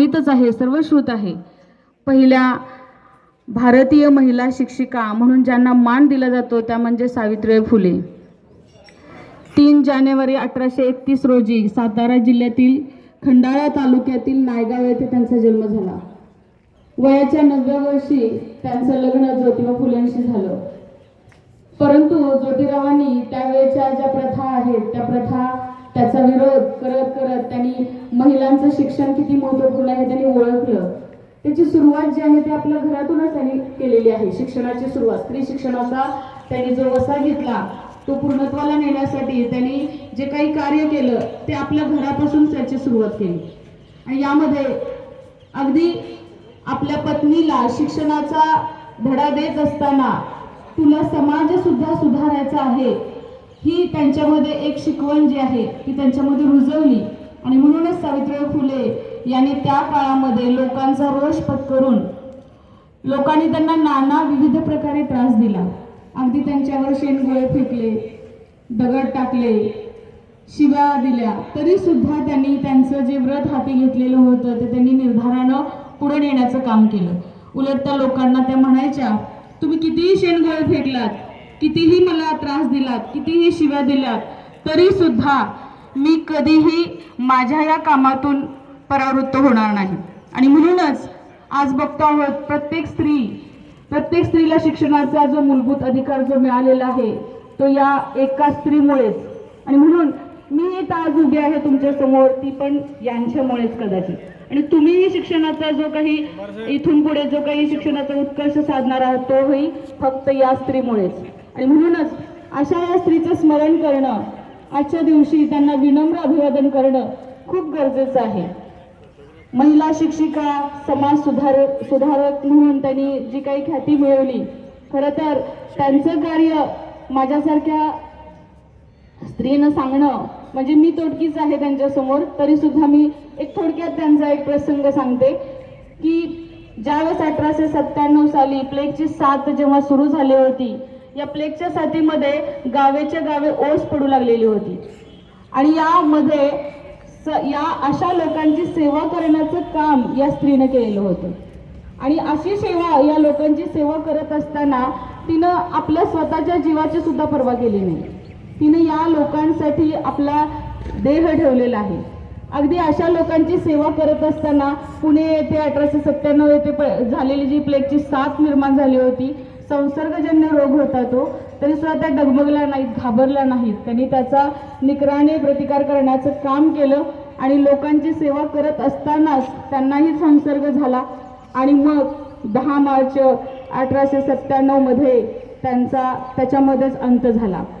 माहीतच आहे सर्वश्रुत आहे. पहिल्या भारतीय महिला शिक्षिका म्हणून ज्यांना मान दिला जातो त्या म्हणजे सावित्रीबाई फुले. तीन जानेवारी अठराशे एकतीस रोजी सातारा जिल्ह्यातील खंडाळा तालुक्यातील नायगाव येथे त्यांचा जन्म झाला. वयाच्या नवव्या वर्षी त्यांचं लग्न ज्योतिबा फुलेंशी झालं. परंतु ज्योतिरावांनी त्यावेळेच्या ज्या प्रथा आहेत त्या प्रथा त्याचा विरोध महिलांचं शिक्षण किती महत्त्वपूर्ण आहे त्यांनी ओळखलं. त्याची सुरुवात जी आहे ती आपल्या घरातूनच त्यांनी केलेली आहे. शिक्षणाची सुरुवात. स्त्री शिक्षणाचा त्यांनी जो वसा घेतला तो पूर्णत्वाला नेण्यासाठी त्यांनी जे काही कार्य केलं ते आपल्या घरापासून त्याची सुरुवात केली. आणि यामध्ये अगदी आपल्या पत्नीला शिक्षणाचा धडा देत असताना तुला समाज सुद्धा सुधारायचा आहे ही त्यांच्यामध्ये एक शिकवण जी आहे ती त्यांच्यामध्ये रुजवली. आणि म्हणूनच सावित्रीबाई फुले यांनी त्या काळामध्ये लोकांचा रोष पत्करून लोकांनी त्यांना नाना विविध प्रकारे त्रास दिला. अगदी त्यांच्यावर शेणगोळे फेकले दगड टाकले शिव्या दिल्या. तरी सुद्धा त्यांनी त्यांचं जे व्रत हाती घेतलेलं होतं ते त्यांनी निर्धारानं पुढे नेण्याचं काम केलं. उलट त्या लोकांना त्या म्हणायच्या तुम्ही कितीही शेणगोळे फेकलात कितीही मला त्रास दिलात कितीही शिव्या दिल्यात तरी सुद्धा मी कधीही माझ्या या कामातून परावृत्त होणार नाही. आणि म्हणूनच आज बघतो आहोत प्रत्येक स्त्री प्रत्येक स्त्रीला शिक्षणाचा जो मूलभूत अधिकार जो मिळालेला आहे तो या एका स्त्रीमुळेच. आणि म्हणून मी इथं आज उभी आहे तुमच्यासमोर ती पण यांच्यामुळेच कदाचित. आणि तुम्हीही शिक्षणाचा जो काही इथून पुढे जो काही शिक्षणाचा उत्कर्ष साधणार आहात तोही फक्त या स्त्रीमुळेच. आणि म्हणूनच अशा या स्त्रीचं स्मरण करणं आजच्या दिवशी त्यांना विनम्र अभिवादन करणं खूप गरजेचं आहे. महिला शिक्षिका समाज सुधारक सुधारक म्हणून त्यांनी जी काही ख्याती मिळवली खरं तर त्यांचं कार्य माझ्यासारख्या स्त्रीनं सांगणं म्हणजे मी तोडकीच आहे त्यांच्यासमोर तरी सुद्धा मी एक थोडक्यात त्यांचा एक प्रसंग सांगते की ज्यावेळेस अठराशे सत्त्याण्णव साली प्लेगची साथ जेव्हा सुरू झाली होती या प्लेगच्या साथीमध्ये गावेच्या गावे ओस पडू लागलेली होती. आणि यामध्ये स या अशा लोकांची सेवा करण्याचं काम या स्त्रीनं केलेलं होतं. आणि अशी सेवा या लोकांची सेवा करत असताना तिनं आपल्या स्वतःच्या जीवाची सुद्धा पर्वा केली नाही. तिने या लोकांसाठी आपला देह ठेवलेला आहे. अगदी अशा लोकांची सेवा करत असताना पुणे येथे अठराशे सत्त्याण्णव येथे प- झालेली जी प्लेगची साथ निर्माण झाली होती संसर्गजन्य रोग होता तो तरी सुद्धा त्या डगमगल्या नाहीत घाबरल्या नाहीत. त्यांनी त्याचा निकराने प्रतिकार करण्याचं काम केलं आणि लोकांची सेवा करत असतानाच त्यांनाही संसर्ग झाला. आणि मग दहा मार्च अठराशे सत्त्याण्णवमध्ये त्यांचा त्याच्यामध्येच अंत झाला.